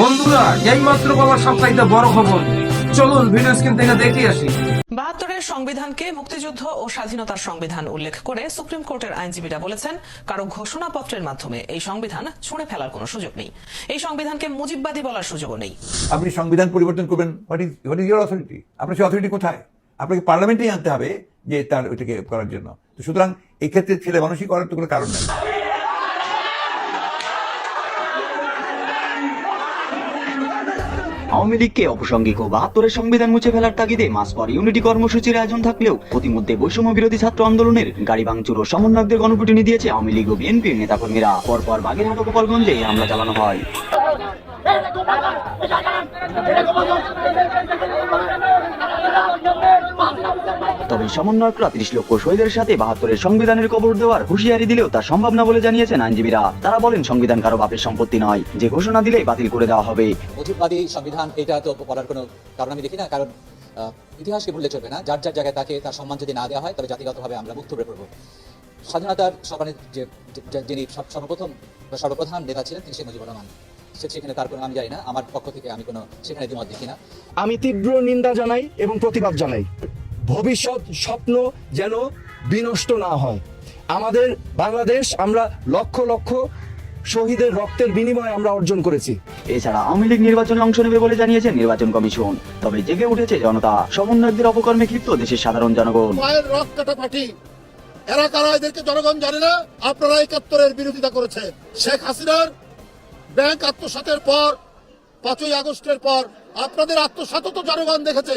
বন্ধুরা এই মাত্র পাওয়া সবচাইতে বড় খবর। চলুন ভিডিও স্ক্রিন থেকে দেখে আসি। বাহাত্তরের সংবিধানকে মুক্তিযুদ্ধ ও স্বাধীনতার সংবিধান উল্লেখ করে সুপ্রিম কোর্টের আইনজীবীরা বলেছেন কারও ঘোষণাপত্রের মাধ্যমে এই সংবিধান ছুঁড়ে ফেলার কোনো সুযোগ নেই। এই সংবিধানকে মুজিববাদী বলার সুযোগও নেই। আপনি সংবিধান পরিবর্তন করবেন what is what is your authority আপনার সেই অথরিটি কোথায়? আপনাকে পার্লামেন্টেই আনতে হবে যে তার ওইটাকে করার জন্য। তো সুতরাং এক্ষেত্রে ক্ষেত্রে ছেলে মানুষই করার তো কোনো কারণ নেই। আওয়ামী লীগকে অপ্রাসঙ্গিক ও বাহাত্তরের সংবিধান মুছে ফেলার তাগিদে মাস পর ইউনিটি কর্মসূচির আয়োজন থাকলেও প্রতিমধ্যে বৈষম্য বিরোধী ছাত্র আন্দোলনের গাড়ি ভাঙচুর ও সমন্বয়কদের গণপিটুনি দিয়েছে আওয়ামী লীগ ও বিএনপির নেতাকর্মীরা। পরপর বাগেরহাট ও গোপালগঞ্জে হামলা চালানো হয়। তবে সমন্বয়করা তিরিশ লক্ষ শহীদের সাথে বাহাত্তরের সংবিধানের কবর দেওয়ার হুঁশিয়ারি দিলেও তা সম্ভব না বলে জানিয়েছেন আইনজীবীরা। তারা বলেন সংবিধান কারও বাপের সম্পত্তি নয় যে ঘোষণা দিলেই বাতিল করে দেওয়া হবে। মুজিববাদী সংবিধান এটা তো করার কোনো কারণ আমি দেখি না কারণ আহ, ইতিহাসকে ভুললে চলবে না। যার যার জায়গায় তাকে তার সম্মান যদি না দেওয়া হয় তবে জাতিগতভাবে আমরা মুক্ত হয়ে পড়ব। স্বাধীনতার সকালের যে যিনি সব- সর্বপ্রথম বা সর্বপ্রধান নেতা ছিলেন তিনি শেখ মুজিবুর রহমান। সে- সেখানে তার কোনো আমি জানি না আমার পক্ষ থেকে আমি কোনো সেখানে দ্বিমত দেখি না। আমি তীব্র নিন্দা জানাই এবং প্রতিবাদ জানাই। ভবিষ্যৎ স্বপ্ন যেন বিনষ্ট না হয়। আমাদের বাংলাদেশ আমরা লক্ষ লক্ষ শহীদের রক্তের বিনিময়ে আমরা অর্জন করেছি। এছাড়া আওয়ামী লীগ নির্বাচনে অংশ নেবে বলে জানিয়েছে নির্বাচন কমিশন। তবে জেগে উঠেছে জনতা। সমন্বয়কদের অপকর্মে ক্ষিপ্ত দেশের সাধারণ জনগণ। রক কাটা পার্টি এরা কারা? এদেরকে জনগণ জানে না। আপনারা একাত্তরের বিরোধিতা করেছেন। শেখ হাসিনার ব্যাংক আত্মসাতের পর পাঁচই আগস্টের পর আপনাদের আত্মসাত তো জনগণ দেখেছে।